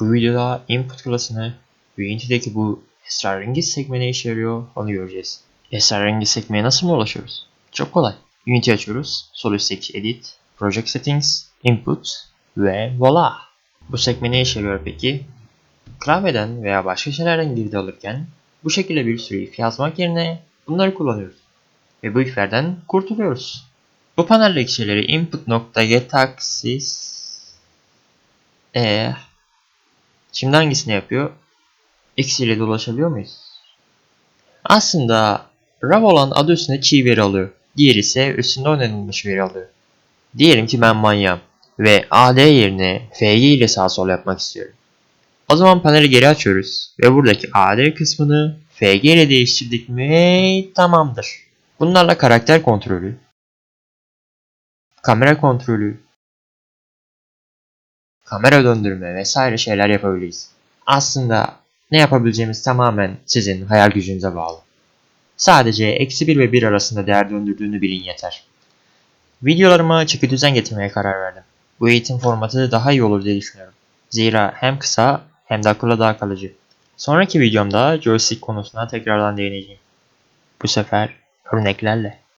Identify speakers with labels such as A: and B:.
A: Bu videoda input klasını Unity'deki bu esrarengiz sekme ne işe yarıyor onu göreceğiz. Esrarengiz sekmeye nasıl mı ulaşıyoruz? Çok kolay. Unity açıyoruz. Sol üstteki Edit, Project Settings, Input ve voila. Bu sekme ne işe yarıyor peki? Klavyeden veya başka şeylerden girdi alırken bu şekilde bir sürü if yazmak yerine bunları kullanıyoruz. Ve bu iflerden kurtuluyoruz. Bu paneldeki şeyleri input.getAxis ee, şimdi hangisini yapıyor? X ile dolaşabiliyor muyuz? Aslında raw olan adı üstünde çiğ veri alıyor. Diğeri ise üstünde oynanılmış veri alıyor. Diyelim ki ben manyağım ve AD yerine FG ile sağ sol yapmak istiyorum. O zaman paneli geri açıyoruz ve buradaki AD kısmını FG ile değiştirdik mi tamamdır. Bunlarla karakter kontrolü, kamera kontrolü, kamera döndürme vesaire şeyler yapabiliriz. Aslında ne yapabileceğimiz tamamen sizin hayal gücünüze bağlı. Sadece eksi 1 ve 1 arasında değer döndürdüğünü bilin yeter. Videolarıma çeki düzen getirmeye karar verdim. Bu eğitim formatı daha iyi olur diye düşünüyorum. Zira hem kısa hem de akılda daha kalıcı. Sonraki videomda joystick konusuna tekrardan değineceğim. Bu sefer örneklerle.